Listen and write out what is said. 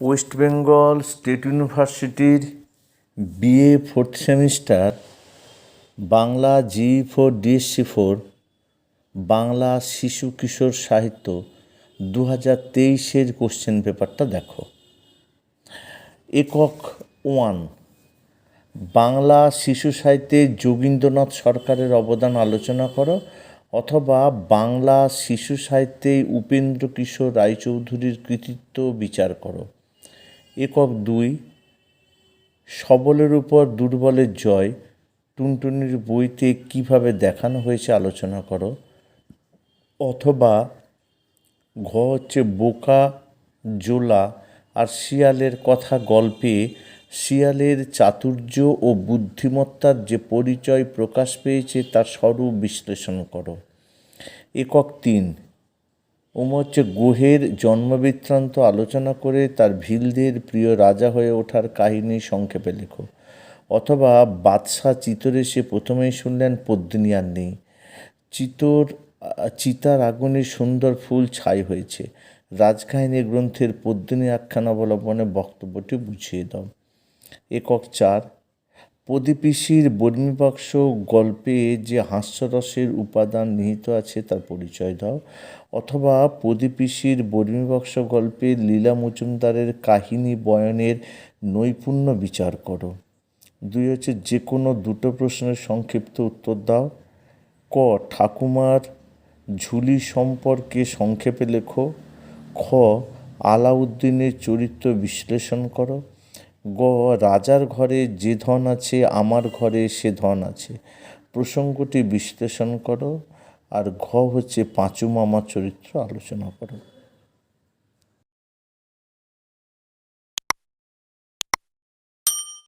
West Bengal state ইউনিভার্সিটির BA fourth semester, Bangla G four DSC four, Bangla শিশু কিশোর সাহিত্য দু হাজার তেইশের কোশ্চেন পেপারটা দেখো। একক ওয়ান, বাংলা শিশু সাহিত্যে যোগীন্দ্রনাথ সরকারের অবদান আলোচনা করো অথবা বাংলা শিশু সাহিত্যে উপেন্দ্র কিশোর রায়চৌধুরীর কৃতিত্ব বিচার করো। একক দুই, সবলের উপর দুর্বলের জয়, টুনটুনির বইতে কীভাবে দেখানো হয়েছে আলোচনা করো, অথবা ঘ হচ্ছে বোকা, জোলা, আর শিয়ালের কথা গল্পে শিয়ালের চাতুর্য ও বুদ্ধিমত্তার যে পরিচয় প্রকাশ পেয়েছে তার স্বরূপ বিশ্লেষণ করো। একক তিন ওম হচ্ছে গুহের জন্মবৃত্তান্ত আলোচনা করে তার ভিলদের প্রিয় রাজা হয়ে ওঠার কাহিনী সংক্ষেপে লেখো। অথবা বাদশাহ চিতরে সে প্রথমেই শুনলেন, পদ্মিনী আর নেই। চিতর, চিতার আগুনে সুন্দর ফুল ছাই হয়েছে। রাজকাহিনী গ্রন্থের পদ্মিনী আখ্যান অবলম্বনে বক্তব্যটি বুঝিয়ে দাও। একক চার প্রদীপিসির বর্মীবাক্স গল্পে যে হাস্যরসের উপাদান নিহিত আছে তার পরিচয় দাও। অথবা প্রদীপিসির বর্মীবাক্স গল্পে লীলা মজুমদারের কাহিনী বয়নের নৈপুণ্য বিচার করো। দুই হচ্ছে যে কোনো দুটো প্রশ্নের সংক্ষিপ্ত উত্তর দাও। ক, ঠাকুমার ঝুলি সম্পর্কে সংক্ষেপে লেখো। খ, আলাউদ্দিনের চরিত্র বিশ্লেষণ করো। গ, রাজার ঘরে যে ধন আছে, আমার ঘরে সে ধন আছে। প্রসঙ্গটি বিশ্লেষণ করো। আর ঘ হচ্ছে পাঁচু মামার চরিত্র আলোচনা করো।